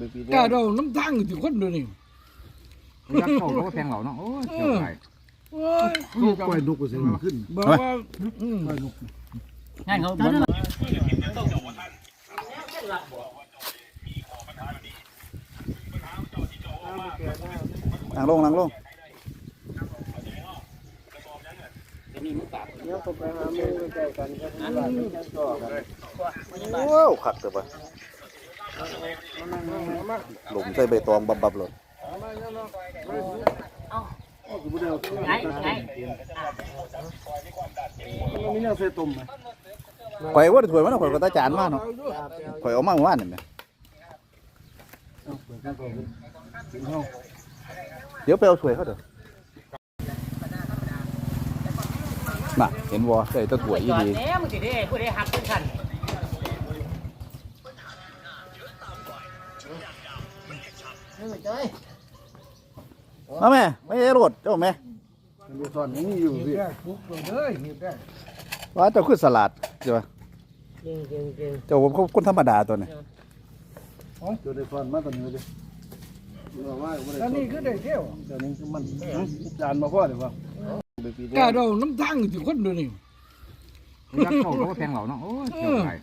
ไปปีกเดียล้าวเราน้ำทางอยู่ที่คนเดียวนี่ยักษ์เข้าเขาก็แทงเราเนาะโอ้ยเกี่ยวไปโอ้ยลูกปล่อยนกก็เสียงขึ้นบอกว่าอืมปล่อยนกงานเขาเบิ้ลนั่งลงนั่งลงเดี๋ยวผมไปหาหมือใกล้กันก็ที่บ้านมันจะต่อกันว้าวขัดเถอะปะ หลุมใส่ใบตองบับบับเลยไงไงมันมีแนวใส่ตุ่มไหมข่อยว่าถวยมันข่อยก็ตาจานมาเนาะข่อยเอามาเมื่อวานนี่แหมเนี่ยเดี๋ยวไปเอาถวยเขาเถอะน่ะเห็นบ่ใส่ตะกรวยอีจอดดีแล้วมึงสิได้ผู้ใดหักเป็นคัน มาแม่ไม่ได้รถเจ้าแม่มันมีซ่อนนี่อยู่พี่แก้คุกเลยนี่แก้ว่าเจ้าคือสลัดใช่ปะจริงจริงจริงเจ้าผมคนธรรมดาตัวนี้เจอได้ซ่อนมาตอนนี้เลยบอกว่าไม่ได้แล้วนี่คือได้เที่ยวแต่นี่คือมันจานมาพ่อเดี๋ยวว่าไปปีเดีกล้ายวเราน้ำทางอยู่ที่คนเดียวนี่ยักษ์เข้าเขาก็แทงเราเนาะโอ้ยเกี่ยวไปโอ้ย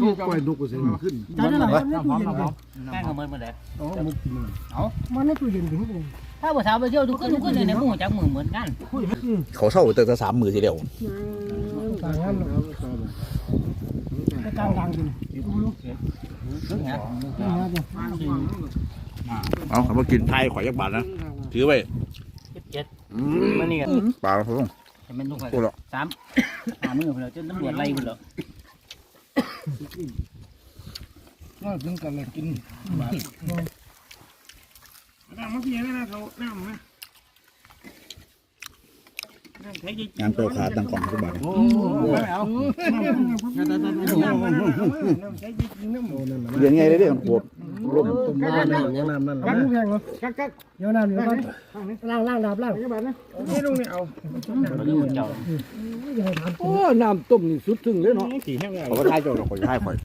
ลูกปล่อยนกก็เสียงขึ้นพร้อมพร้อมพร้อมพร้อมแป้งเอาเมินมาเลยอ๋อมุกกินเลยถ้าบ่สาวไปเที่ยวทุกคนทุกคนในหมู่จักมือเหมือนกันเขาเศร้าแต่จะสามมือทีเดียวต่างกันเนาะกลางกลางจริงเอาเอามากินไทยข่อยยักบาทนะถือไว้เจ็ดอืมมันนี่กันปลาเขาต้องมันลูกพูดหรอกสามหามือไปแล้วจนตำรวจไล่ไปแล้ว ว่าถึงกันเลยกินน้ำมันเพียงนะเขาน้ำนะงานเปลวขาดตังกล่องทุกบาทโอ้เอาเรียนไงเลยเด้มันปวด ร่มตุ่มน้ำน้ำน้ำนั่นกักแพงเหรอกักกักเดี๋ยวน้ำเดี๋ยวก่อนล้างล้างดับล้างนี่แบบนะนี่ลุงนี่เอาเจ้าโอ้น้ำต้มนี่สุดถึงเลยเนาะเขาก็ทายเจ้าเราข่อยทายข่อย